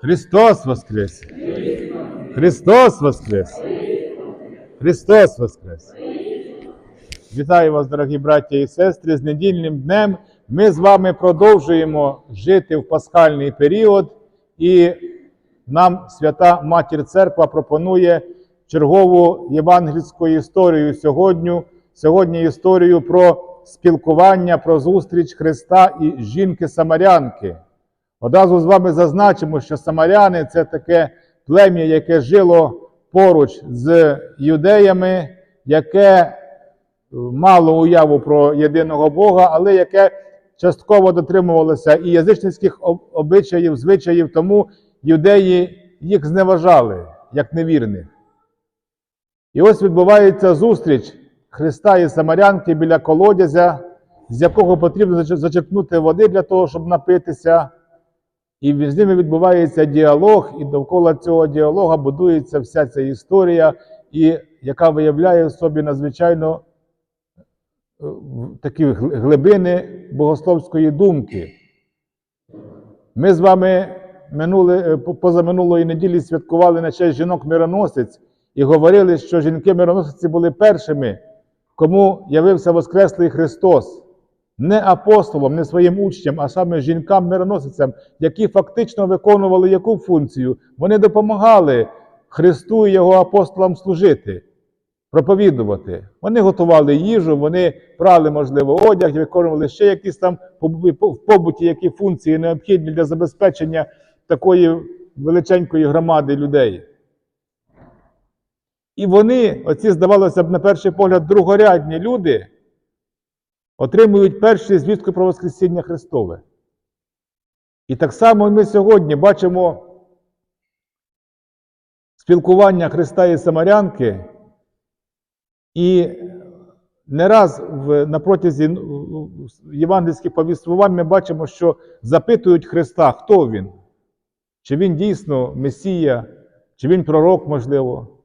Христос Воскрес! Христос Воскрес! Христос Воскрес! Вітаю вас, дорогі браття і сестри, з недільним днем. Ми з вами продовжуємо жити в пасхальний період, і нам свята Матір Церква пропонує чергову євангельську історію сьогодні. Сьогодні історію про спілкування, про зустріч Христа і жінки-самарянки. Одразу з вами зазначимо, що самаряни це таке плем'я, яке жило поруч з юдеями, яке мало уяву про єдиного Бога, але яке частково дотримувалося і язичницьких об- обичаїв, звичаїв, тому юдеї їх зневажали як невірних. І ось відбувається зустріч Христа і Самарянки біля колодязя, з якого потрібно зачерпнути води для того, щоб напитися. І між ними відбувається діалог, і довкола цього діалога будується вся ця історія, і яка виявляє в собі надзвичайно е, такі глибини богословської думки. Ми з вами минули, е, позаминулої неділі святкували на честь жінок-мироносець і говорили, що жінки-мироносиці були першими, кому явився Воскреслий Христос. Не апостолом, не своїм учням, а саме жінкам-мироносицям, які фактично виконували яку функцію? Вони допомагали Христу і його апостолам служити, проповідувати. Вони готували їжу, вони прали, можливо, одяг, виконували ще якісь там в побуті які функції необхідні для забезпечення такої величенької громади людей. І вони, оці, здавалося б, на перший погляд, другорядні люди, отримують перші звістку про Воскресіння Христове. І так само ми сьогодні бачимо спілкування Христа і Самарянки, і не раз на протязі ну, євангельських повіствувань ми бачимо, що запитують Христа, хто він, чи він дійсно Месія, чи він пророк, можливо.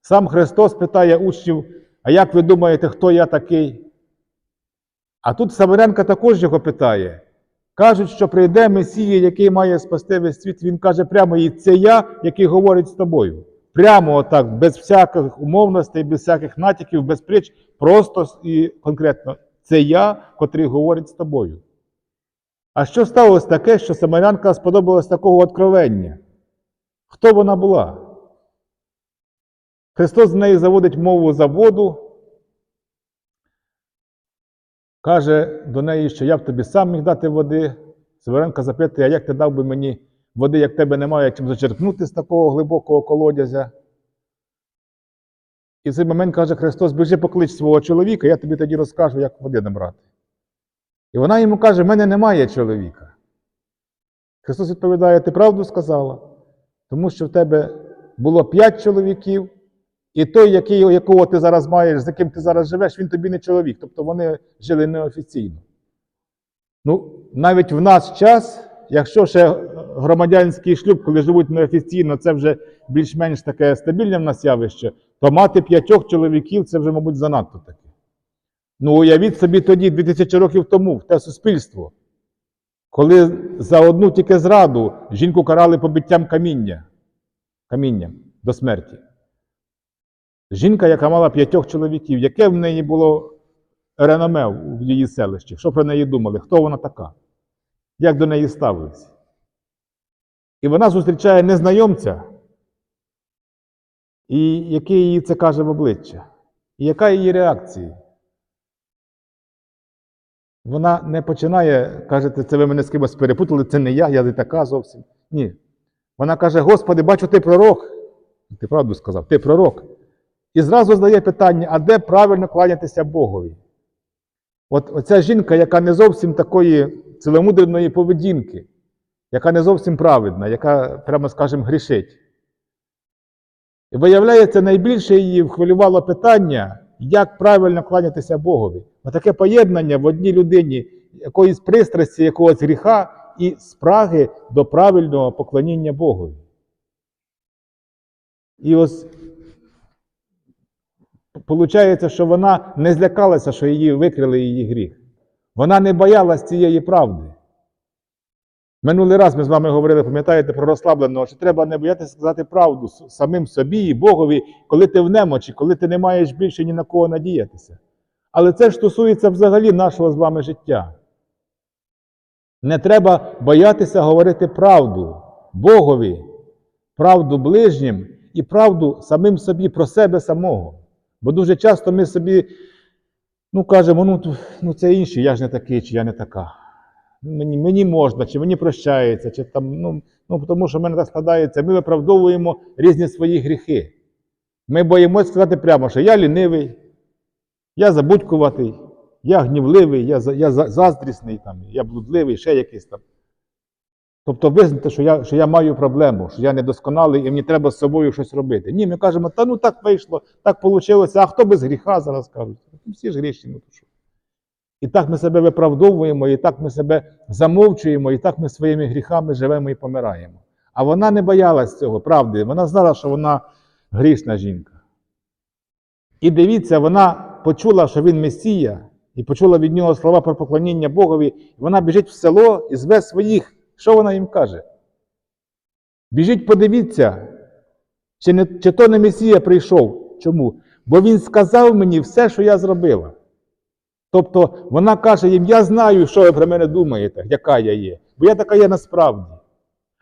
Сам Христос питає учнів, а як ви думаєте, хто я такий? А тут Самарянка також його питає. Кажуть, що прийде Месія, який має спасти весь світ. Він каже прямо, і це я, який говорить з тобою. Прямо отак, без всяких умовностей, без всяких натяків, без притч, просто і конкретно. Це я, котрий говорить з тобою. А що сталося таке, що Самарянка сподобалась такого откровення? Хто вона була? Христос з неї заводить мову за воду, каже до неї, що я б тобі сам міг дати води. Северенка запитує, а як ти дав би мені води, як тебе немає чим зачерпнути з такого глибокого колодязя? І в цей момент каже Христос, біжи поклич свого чоловіка, я тобі тоді розкажу, як води набрати. І вона йому каже: в мене немає чоловіка. Христос відповідає, ти правду сказала, тому що в тебе було п'ять чоловіків, і той, який, якого ти зараз маєш, з яким ти зараз живеш, він тобі не чоловік. Тобто вони жили неофіційно. Ну, навіть в наш час, якщо ще громадянський шлюб, коли живуть неофіційно, це вже більш-менш таке стабільне в нас явище, то мати п'ятьох чоловіків це вже, мабуть, занадто таке. Ну, уявіть собі тоді, 2000 років тому, в те суспільство, коли за одну тільки зраду жінку карали побиттям каміння, камінням до смерті. Жінка, яка мала п'ятьох чоловіків, яке в неї було реноме в її селищі? Що про неї думали? Хто вона така? Як до неї ставилися? І вона зустрічає незнайомця, і який їй це каже в обличчя? І яка її реакція? Вона не починає, кажете, це ви мене з кимось перепутали, це не я, я не така зовсім. Ні. Вона каже: Господи, бачу, ти пророк. Ти правду сказав, ти пророк. І зразу задає питання: а де правильно кланятися Богові? От оця жінка, яка не зовсім такої ціломудреної поведінки, яка не зовсім праведна, яка, прямо скажемо, грішить. І виявляється, найбільше її хвилювало питання, як правильно кланятися Богові. Отаке поєднання в одній людині якоїсь пристрасті, якогось гріха і спраги до правильного поклоніння Богові. І ось Получається, що вона не злякалася, що її викрили її гріх. Вона не боялась цієї правди. Минулий раз ми з вами говорили, пам'ятаєте, про розслабленого, що треба не боятися сказати правду самим собі і Богові, коли ти в немочі, коли ти не маєш більше ні на кого надіятися. Але це ж стосується взагалі нашого з вами життя. Не треба боятися говорити правду Богові, правду ближнім і правду самим собі про себе самого. Бо дуже часто ми собі ну, кажемо, ну, ну це інші, я ж не такий, чи я не така. Мені, мені можна, чи мені прощається, чи там, ну, ну, тому що в мене так складається. Ми виправдовуємо різні свої гріхи. Ми боїмося сказати прямо, що я лінивий, я забудькуватий, я гнівливий, я, я заздрісний, там, я блудливий, ще якийсь там. Тобто визнати, що я, що я маю проблему, що я недосконалий і мені треба з собою щось робити. Ні, ми кажемо, та ну так вийшло, так вийшло, а хто без гріха зараз кажуть? Всі ж грішні, ну то. І так ми себе виправдовуємо, і так ми себе замовчуємо, і так ми своїми гріхами живемо і помираємо. А вона не боялась цього, правди. Вона знала, що вона грішна жінка. І дивіться, вона почула, що він Месія, і почула від нього слова про поклоніння Богові. І вона біжить в село і зве своїх. Що вона їм каже? Біжіть, подивіться, чи, не, чи то не Месія прийшов. Чому? Бо він сказав мені все, що я зробила. Тобто вона каже їм: Я знаю, що ви про мене думаєте, яка я є, бо я така є насправді.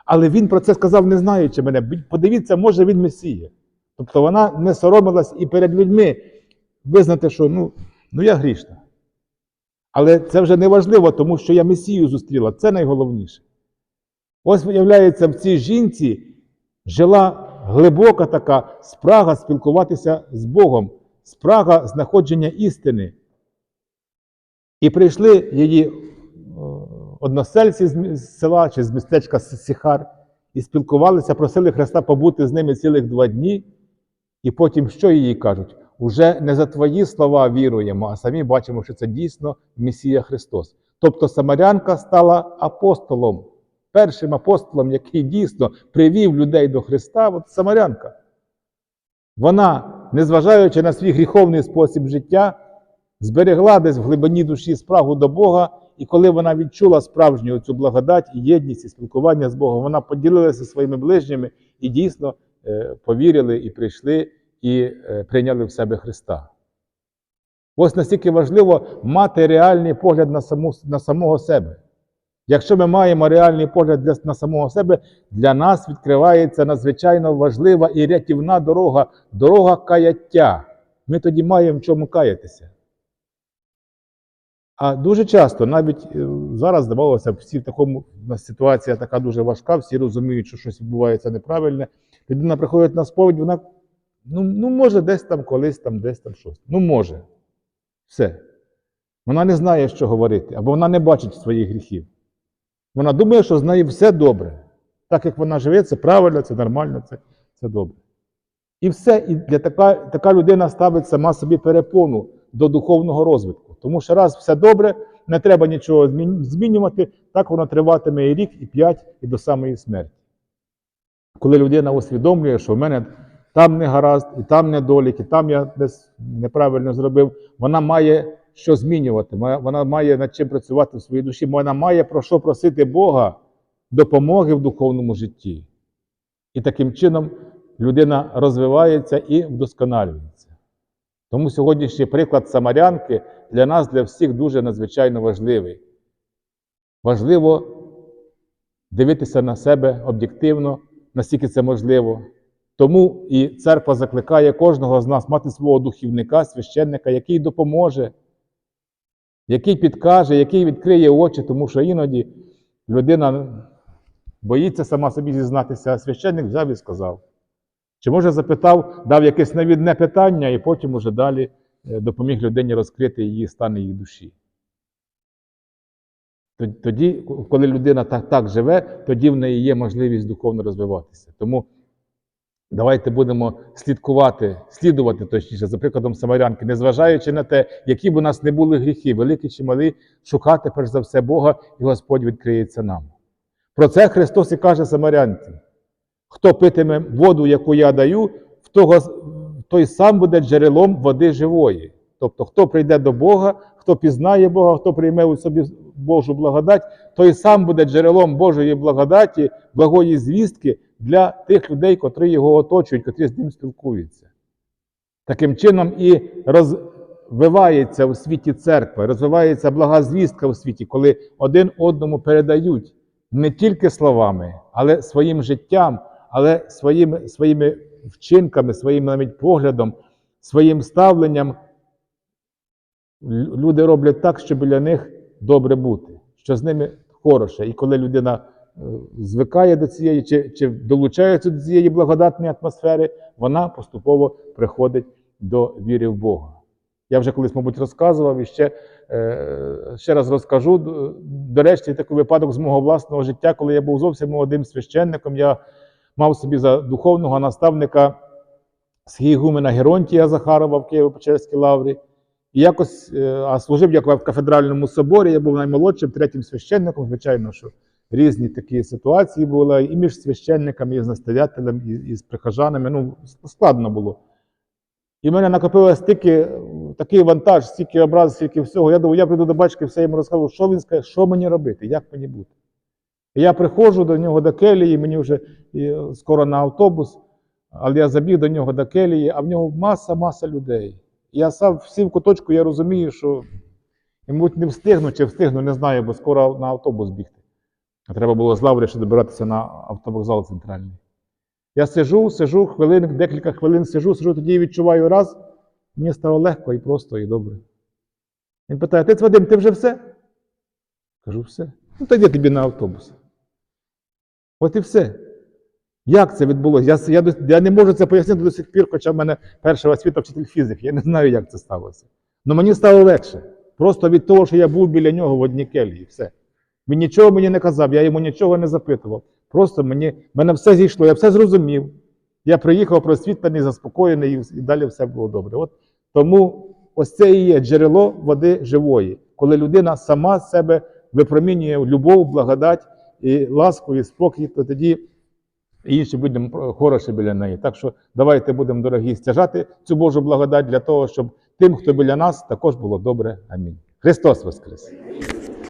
Але він про це сказав, не знаючи мене. Подивіться, може він Месія. Тобто вона не соромилась і перед людьми визнати, що ну, ну я грішна. Але це вже не важливо, тому що я Месію зустріла. Це найголовніше. Ось виявляється, в цій жінці жила глибока така спрага спілкуватися з Богом, спрага знаходження істини. І прийшли її односельці з села чи з містечка Сіхар і спілкувалися, просили Христа побути з ними цілих два дні. І потім що їй кажуть? Уже не за твої слова віруємо, а самі бачимо, що це дійсно Месія Христос. Тобто Самарянка стала апостолом, першим апостолом, який дійсно привів людей до Христа, от Самарянка. Вона, незважаючи на свій гріховний спосіб життя, зберегла десь в глибині душі спрагу до Бога, і коли вона відчула справжню цю благодать і єдність і спілкування з Богом, вона поділилася своїми ближніми і дійсно е, повірили і прийшли і е, прийняли в себе Христа. Ось настільки важливо мати реальний погляд на, саму, на самого себе. Якщо ми маємо реальний погляд для, на самого себе, для нас відкривається надзвичайно важлива і рятівна дорога, дорога каяття. Ми тоді маємо в чому каятися. А дуже часто, навіть е, зараз здавалося, всі в такому ситуація така дуже важка, всі розуміють, що щось відбувається неправильне. Людина приходить на сповідь, вона ну, ну може, десь там, колись там, десь там щось. Ну, може. Все. Вона не знає, що говорити, або вона не бачить своїх гріхів. Вона думає, що з нею все добре. Так як вона живе, це правильно, це нормально, це, це добре. І все, і для така, така людина ставить сама собі перепону до духовного розвитку. Тому що раз все добре, не треба нічого змінювати, так воно триватиме і рік, і п'ять, і до самої смерті. Коли людина усвідомлює, що в мене там не гаразд, і там недолік, і там я десь неправильно зробив, вона має що змінювати, вона має над чим працювати в своїй душі, вона має про що просити Бога допомоги в духовному житті. І таким чином людина розвивається і вдосконалюється. Тому сьогоднішній приклад Самарянки для нас, для всіх, дуже надзвичайно важливий. Важливо дивитися на себе об'єктивно, наскільки це можливо. Тому і церква закликає кожного з нас мати свого духівника, священника, який допоможе, який підкаже, який відкриє очі, тому що іноді людина боїться сама собі зізнатися, а священник взяв і сказав. Чи може запитав, дав якесь навідне питання, і потім уже далі е, допоміг людині розкрити її стан її душі. Тоді, коли людина так, так живе, тоді в неї є можливість духовно розвиватися. Тому давайте будемо слідкувати, слідувати точніше, за прикладом Самарянки, незважаючи на те, які б у нас не були гріхи, великі чи малі, шукати перш за все Бога, і Господь відкриється нам. Про це Христос і каже Самарянці. Хто питиме воду, яку я даю, в того, той сам буде джерелом води живої. Тобто, хто прийде до Бога, хто пізнає Бога, хто прийме у собі Божу благодать, той сам буде джерелом Божої благодаті, благої звістки для тих людей, котрі його оточують, котрі з ним спілкуються. Таким чином і розвивається у світі церква, розвивається блага звістка у світі, коли один одному передають не тільки словами, але своїм життям, але своїми, своїми вчинками, своїм навіть поглядом, своїм ставленням. Люди роблять так, щоб біля них добре бути, що з ними хороше. І коли людина звикає до цієї чи, чи долучається до цієї благодатної атмосфери, вона поступово приходить до віри в Бога. Я вже колись, мабуть, розказував і ще, е, ще раз розкажу. До- речі, такий випадок з мого власного життя, коли я був зовсім молодим священником, я мав собі за духовного наставника Схігумена Геронтія Захарова в Києво-Печерській лаврі. І якось, е, а служив я в кафедральному соборі, я був наймолодшим, третім священником, звичайно, що різні такі ситуації були і між священниками, і з настоятелем, і, і з прихожанами. Ну, складно було. І в мене накопилось стільки, такий вантаж, стільки образ, стільки всього. Я думаю, я прийду до батька, все йому розкажу, що він скаже, що мені робити, як мені бути. І я приходжу до нього до келії, мені вже і, скоро на автобус, але я забіг до нього до келії, а в нього маса-маса людей. Я сам всі в куточку, я розумію, що, мабуть, не встигну чи встигну, не знаю, бо скоро на автобус бігти. А треба було з Лаври ще добиратися на автовокзал центральний. Я сижу, сижу, хвилин, декілька хвилин сижу, сижу, тоді відчуваю раз, мені стало легко і просто, і добре. Він питає: Отець Вадим, ти вже все? Кажу, все. Ну, тоді тобі на автобус. От і все. Як це відбулося? Я, я, я не можу це пояснити до сих пір, хоча в мене перша освіта вчитель фізики. Я не знаю, як це сталося. Але мені стало легше. Просто від того, що я був біля нього в одній келії. Все. Він нічого мені не казав, я йому нічого не запитував. Просто мені, мене все зійшло, я все зрозумів. Я приїхав просвітлений, заспокоєний, і, далі все було добре. От тому ось це і є джерело води живої, коли людина сама себе випромінює любов, благодать і ласку, і спокій, то тоді інші будемо хороші біля неї. Так що давайте будемо, дорогі, стяжати цю Божу благодать для того, щоб тим, хто біля нас, також було добре. Амінь. Христос Воскрес!